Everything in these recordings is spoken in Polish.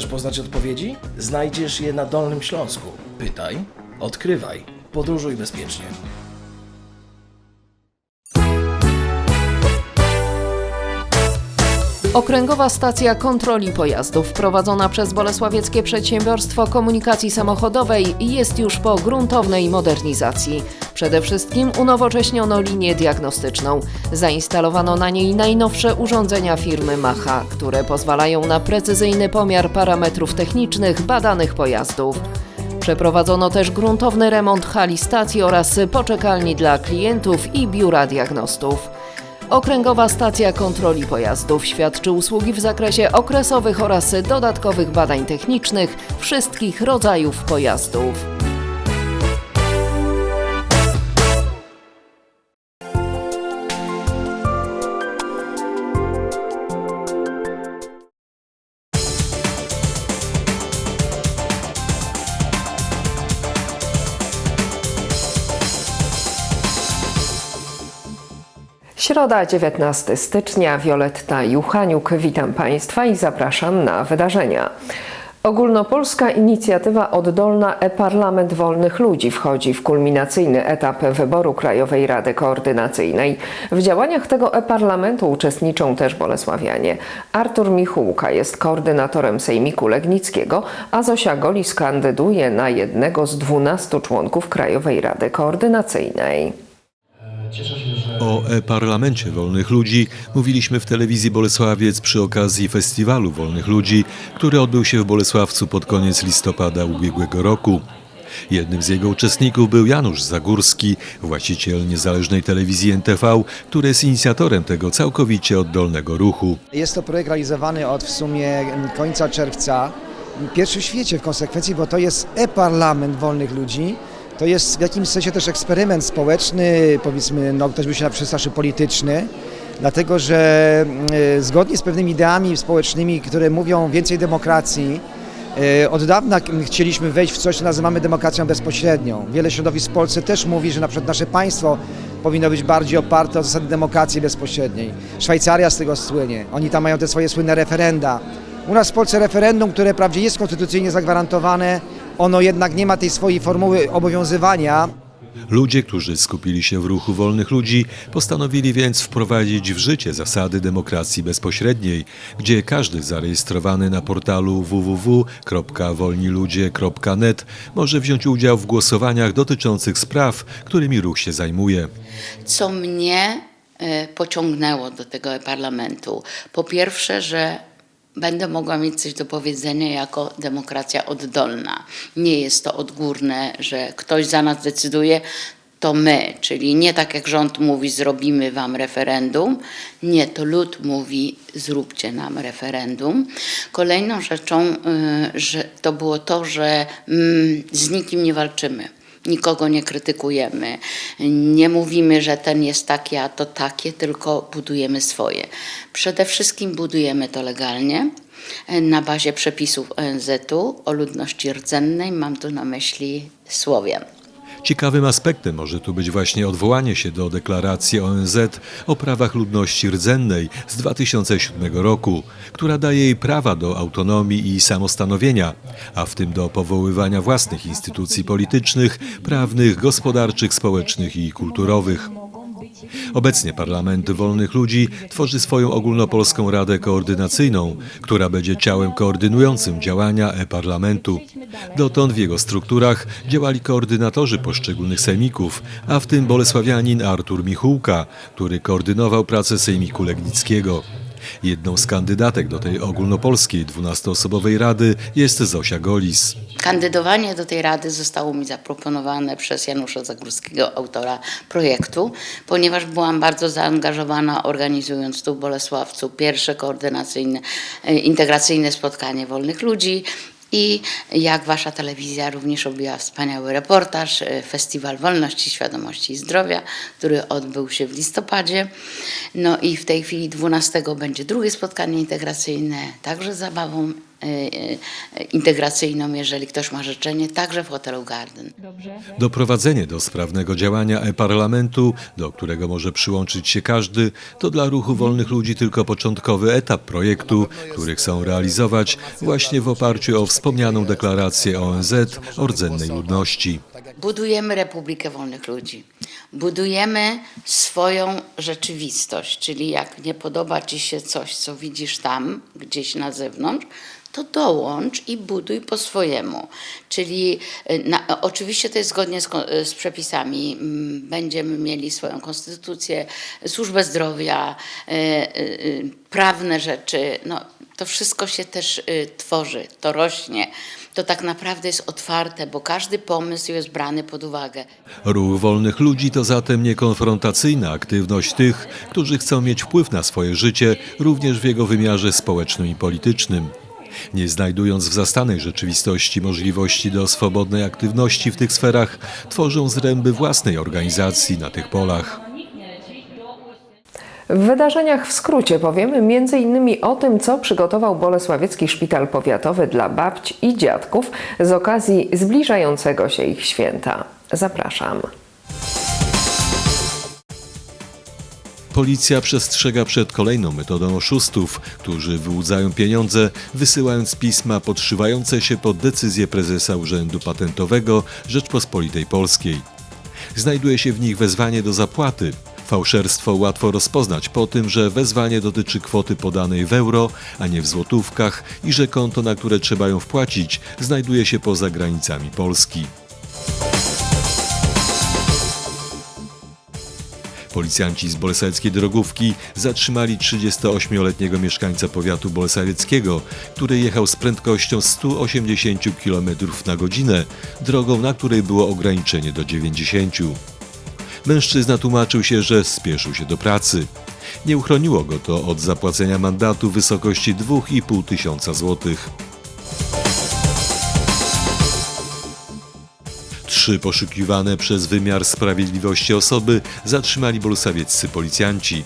poznać odpowiedzi? Znajdziesz je na Dolnym Śląsku. Pytaj, odkrywaj, podróżuj bezpiecznie. Okręgowa stacja kontroli pojazdów prowadzona przez Bolesławieckie Przedsiębiorstwo Komunikacji Samochodowej jest już po gruntownej modernizacji. Przede wszystkim unowocześniono linię diagnostyczną. Zainstalowano na niej najnowsze urządzenia firmy Macha, które pozwalają na precyzyjny pomiar parametrów technicznych badanych pojazdów. Przeprowadzono też gruntowny remont hali stacji oraz poczekalni dla klientów i biura diagnostów. Okręgowa stacja kontroli pojazdów świadczy usługi w zakresie okresowych oraz dodatkowych badań technicznych wszystkich rodzajów pojazdów. Środa, 19 stycznia, Wioletta Juchaniuk. Witam Państwa i zapraszam na wydarzenia. Ogólnopolska inicjatywa oddolna e-Parlament Wolnych Ludzi wchodzi w kulminacyjny etap wyboru Krajowej Rady Koordynacyjnej. W działaniach tego e-Parlamentu uczestniczą też bolesławianie. Artur Michułka jest koordynatorem Sejmiku Legnickiego, a Zosia Golis kandyduje na jednego z 12 członków Krajowej Rady Koordynacyjnej. O e-parlamencie wolnych ludzi mówiliśmy w telewizji Bolesławiec przy okazji Festiwalu Wolnych Ludzi, który odbył się w Bolesławcu pod koniec listopada ubiegłego roku. Jednym z jego uczestników był Janusz Zagórski, właściciel niezależnej telewizji NTV, który jest inicjatorem tego całkowicie oddolnego ruchu. Jest to projekt realizowany od w sumie końca czerwca. Pierwszy w świecie w konsekwencji, bo to jest e-parlament wolnych ludzi. To jest w jakimś sensie też eksperyment społeczny, powiedzmy, no ktoś by się przestraszył polityczny, dlatego że y, zgodnie z pewnymi ideami społecznymi, które mówią więcej demokracji, y, od dawna chcieliśmy wejść w coś, co nazywamy demokracją bezpośrednią. Wiele środowisk w Polsce też mówi, że na przykład nasze państwo powinno być bardziej oparte o zasady demokracji bezpośredniej. Szwajcaria z tego słynie. Oni tam mają te swoje słynne referenda. U nas w Polsce referendum, które wprawdzie jest konstytucyjnie zagwarantowane, ono jednak nie ma tej swojej formuły obowiązywania. Ludzie, którzy skupili się w ruchu wolnych ludzi, postanowili więc wprowadzić w życie zasady demokracji bezpośredniej, gdzie każdy zarejestrowany na portalu www.wolniludzie.net może wziąć udział w głosowaniach dotyczących spraw, którymi ruch się zajmuje. co mnie e, pociągnęło do tego parlamentu. Po pierwsze, że będę mogła mieć coś do powiedzenia jako demokracja oddolna. Nie jest to odgórne, że ktoś za nas decyduje, to my, czyli nie tak jak rząd mówi, zrobimy wam referendum. Nie, to lud mówi, zróbcie nam referendum. Kolejną rzeczą, y, że to było to, że mm, z nikim nie walczymy. Nikogo nie krytykujemy, nie mówimy, że ten jest taki, a to takie, tylko budujemy swoje. Przede wszystkim budujemy to legalnie na bazie przepisów ONZ-u o ludności rdzennej, mam tu na myśli Słowian. Ciekawym aspektem może tu być właśnie odwołanie się do deklaracji ONZ o prawach ludności rdzennej z 2007 roku, która daje jej prawa do autonomii i samostanowienia, a w tym do powoływania własnych instytucji politycznych, prawnych, gospodarczych, społecznych i kulturowych. Obecnie Parlament Wolnych Ludzi tworzy swoją ogólnopolską Radę Koordynacyjną, która będzie ciałem koordynującym działania e-parlamentu. Dotąd w jego strukturach działali koordynatorzy poszczególnych sejmików, a w tym bolesławianin Artur Michułka, który koordynował pracę Sejmiku Legnickiego. Jedną z kandydatek do tej ogólnopolskiej 12-osobowej rady jest Zosia Golis. Kandydowanie do tej rady zostało mi zaproponowane przez Janusza Zagórskiego, autora projektu, ponieważ byłam bardzo zaangażowana organizując tu w Bolesławcu pierwsze koordynacyjne, e, integracyjne spotkanie wolnych ludzi. I jak wasza telewizja również robiła wspaniały reportaż, e, Festiwal Wolności, Świadomości i Zdrowia, który odbył się w listopadzie. No i w tej chwili 12 będzie drugie spotkanie integracyjne, także z zabawą integracyjną, jeżeli ktoś ma życzenie, także w hotelu Garden. Doprowadzenie do sprawnego działania e-parlamentu, do którego może przyłączyć się każdy, to dla ruchu wolnych ludzi tylko początkowy etap projektu, który chcą realizować właśnie w oparciu o wspomnianą deklarację ONZ o rdzennej ludności. Budujemy Republikę Wolnych Ludzi. Budujemy swoją rzeczywistość, czyli jak nie podoba ci się coś, co widzisz tam, gdzieś na zewnątrz, to dołącz i buduj po swojemu. Czyli y, na, oczywiście to jest zgodnie z, ko- z przepisami. Mm, Będziemy mieli swoją konstytucję, służbę zdrowia, y, y, y, prawne rzeczy. No, to wszystko się też y, tworzy, to rośnie. To tak naprawdę jest otwarte, bo każdy pomysł jest brany pod uwagę. Ruch wolnych ludzi to zatem niekonfrontacyjna aktywność tych, którzy chcą mieć wpływ na swoje życie, również w jego wymiarze społecznym i politycznym. Nie znajdując w zastanej rzeczywistości możliwości do swobodnej aktywności w tych sferach, tworzą zręby własnej organizacji na tych polach. W wydarzeniach w skrócie powiemy m.in. o tym, co przygotował Bolesławiecki Szpital Powiatowy dla babć i dziadków z okazji zbliżającego się ich święta. Zapraszam. Policja przestrzega przed kolejną metodą oszustów, którzy wyłudzają pieniądze, wysyłając pisma podszywające się pod decyzję prezesa Urzędu Patentowego Rzeczpospolitej Polskiej. Znajduje się w nich wezwanie do zapłaty. Fałszerstwo łatwo rozpoznać po tym, że wezwanie dotyczy kwoty podanej w euro, a nie w złotówkach i że konto, na które trzeba ją wpłacić, znajduje się poza granicami Polski. Policjanci z bolesławickiej drogówki zatrzymali 38-letniego mieszkańca powiatu bolesławieckiego, który jechał z prędkością 180 km na godzinę, drogą, na której było ograniczenie do 90. Mężczyzna tłumaczył się, że spieszył się do pracy. Nie uchroniło go to od zapłacenia mandatu w wysokości 2,5 tysiąca złotych. Trzy poszukiwane przez wymiar sprawiedliwości osoby zatrzymali bolsawieccy policjanci.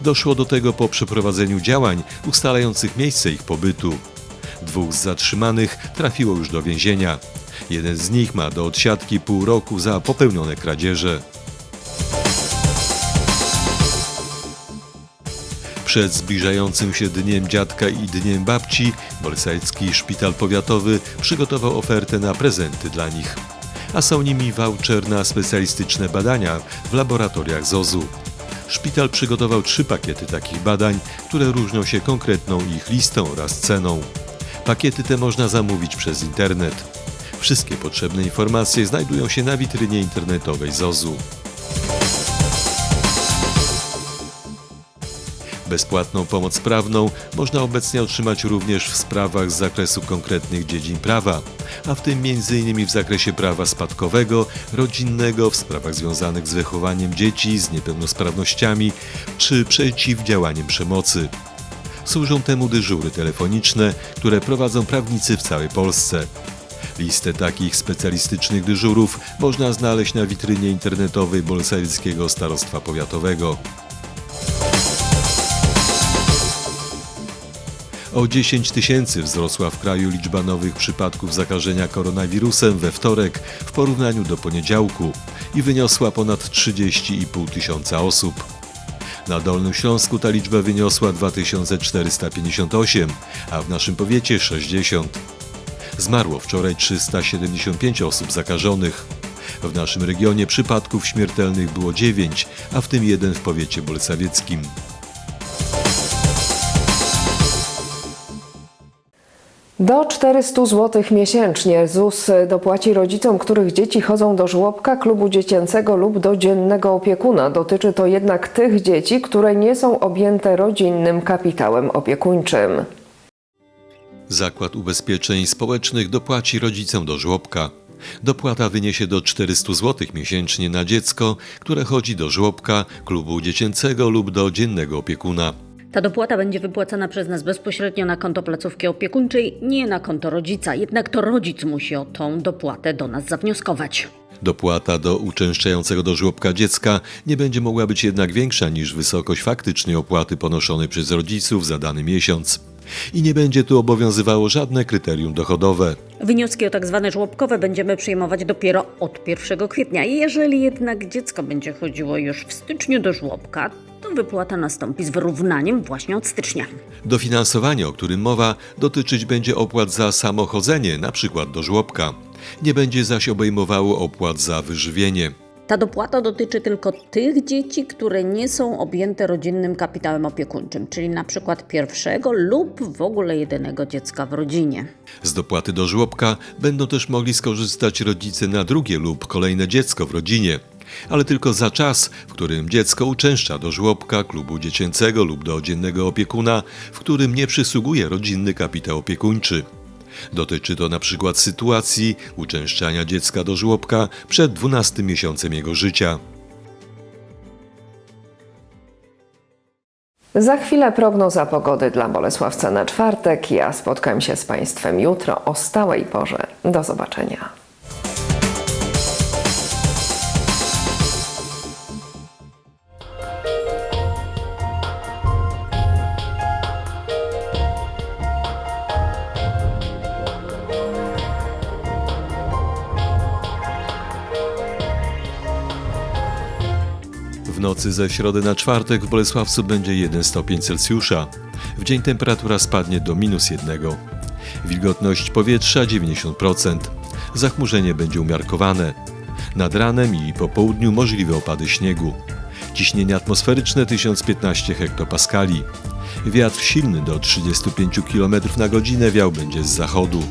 Doszło do tego po przeprowadzeniu działań ustalających miejsce ich pobytu. Dwóch z zatrzymanych trafiło już do więzienia. Jeden z nich ma do odsiadki pół roku za popełnione kradzieże. Przed zbliżającym się Dniem Dziadka i Dniem Babci Bolesławicki Szpital Powiatowy przygotował ofertę na prezenty dla nich. A są nimi voucher na specjalistyczne badania w laboratoriach ZOZ-u. Szpital przygotował trzy pakiety takich badań, które różnią się konkretną ich listą oraz ceną. Pakiety te można zamówić przez internet. Wszystkie potrzebne informacje znajdują się na witrynie internetowej ZOZ-u. Bezpłatną pomoc prawną można obecnie otrzymać również w sprawach z zakresu konkretnych dziedzin prawa, a w tym m.in. w zakresie prawa spadkowego, rodzinnego, w sprawach związanych z wychowaniem dzieci z niepełnosprawnościami czy przeciwdziałaniem przemocy. Służą temu dyżury telefoniczne, które prowadzą prawnicy w całej Polsce. Listę takich specjalistycznych dyżurów można znaleźć na witrynie internetowej Bolesławickiego Starostwa Powiatowego. O 10 tysięcy wzrosła w kraju liczba nowych przypadków zakażenia koronawirusem we wtorek w porównaniu do poniedziałku i wyniosła ponad 30,5 tysiąca osób. Na Dolnym Śląsku ta liczba wyniosła 2458, a w naszym powiecie 60. Zmarło wczoraj 375 osób zakażonych. W naszym regionie przypadków śmiertelnych było 9, a w tym jeden w powiecie bolesławieckim. Do 400 zł miesięcznie ZUS dopłaci rodzicom, których dzieci chodzą do żłobka, klubu dziecięcego lub do dziennego opiekuna. Dotyczy to jednak tych dzieci, które nie są objęte rodzinnym kapitałem opiekuńczym. Zakład Ubezpieczeń Społecznych dopłaci rodzicom do żłobka. Dopłata wyniesie do 400 zł miesięcznie na dziecko, które chodzi do żłobka, klubu dziecięcego lub do dziennego opiekuna. Ta dopłata będzie wypłacana przez nas bezpośrednio na konto placówki opiekuńczej, nie na konto rodzica. Jednak to rodzic musi o tą dopłatę do nas zawnioskować. Dopłata do uczęszczającego do żłobka dziecka nie będzie mogła być jednak większa niż wysokość faktycznej opłaty ponoszonej przez rodziców za dany miesiąc. I nie będzie tu obowiązywało żadne kryterium dochodowe. Wnioski o tak zwane żłobkowe będziemy przyjmować dopiero od 1 kwietnia. Jeżeli jednak dziecko będzie chodziło już w styczniu do żłobka, to wypłata nastąpi z wyrównaniem właśnie od stycznia. Dofinansowanie, o którym mowa, dotyczyć będzie opłat za samochodzenie, np. do żłobka. Nie będzie zaś obejmowało opłat za wyżywienie. Ta dopłata dotyczy tylko tych dzieci, które nie są objęte rodzinnym kapitałem opiekuńczym, czyli na przykład pierwszego lub w ogóle jedynego dziecka w rodzinie. Z dopłaty do żłobka będą też mogli skorzystać rodzice na drugie lub kolejne dziecko w rodzinie, ale tylko za czas, w którym dziecko uczęszcza do żłobka, klubu dziecięcego lub do dziennego opiekuna, w którym nie przysługuje rodzinny kapitał opiekuńczy. Dotyczy to na przykład sytuacji uczęszczania dziecka do żłobka przed 12 miesiącem jego życia. Za chwilę prognoza pogody dla Bolesławca na czwartek. Ja spotkam się z Państwem jutro o stałej porze. Do zobaczenia. W nocy ze środy na czwartek w Bolesławcu będzie 1 stopień Celsjusza. W dzień temperatura spadnie do minus 1. Wilgotność powietrza 90%. Zachmurzenie będzie umiarkowane. Nad ranem i po południu możliwe opady śniegu. Ciśnienie atmosferyczne 1015 hektopaskali. Wiatr silny do 35 km na godzinę wiał będzie z zachodu.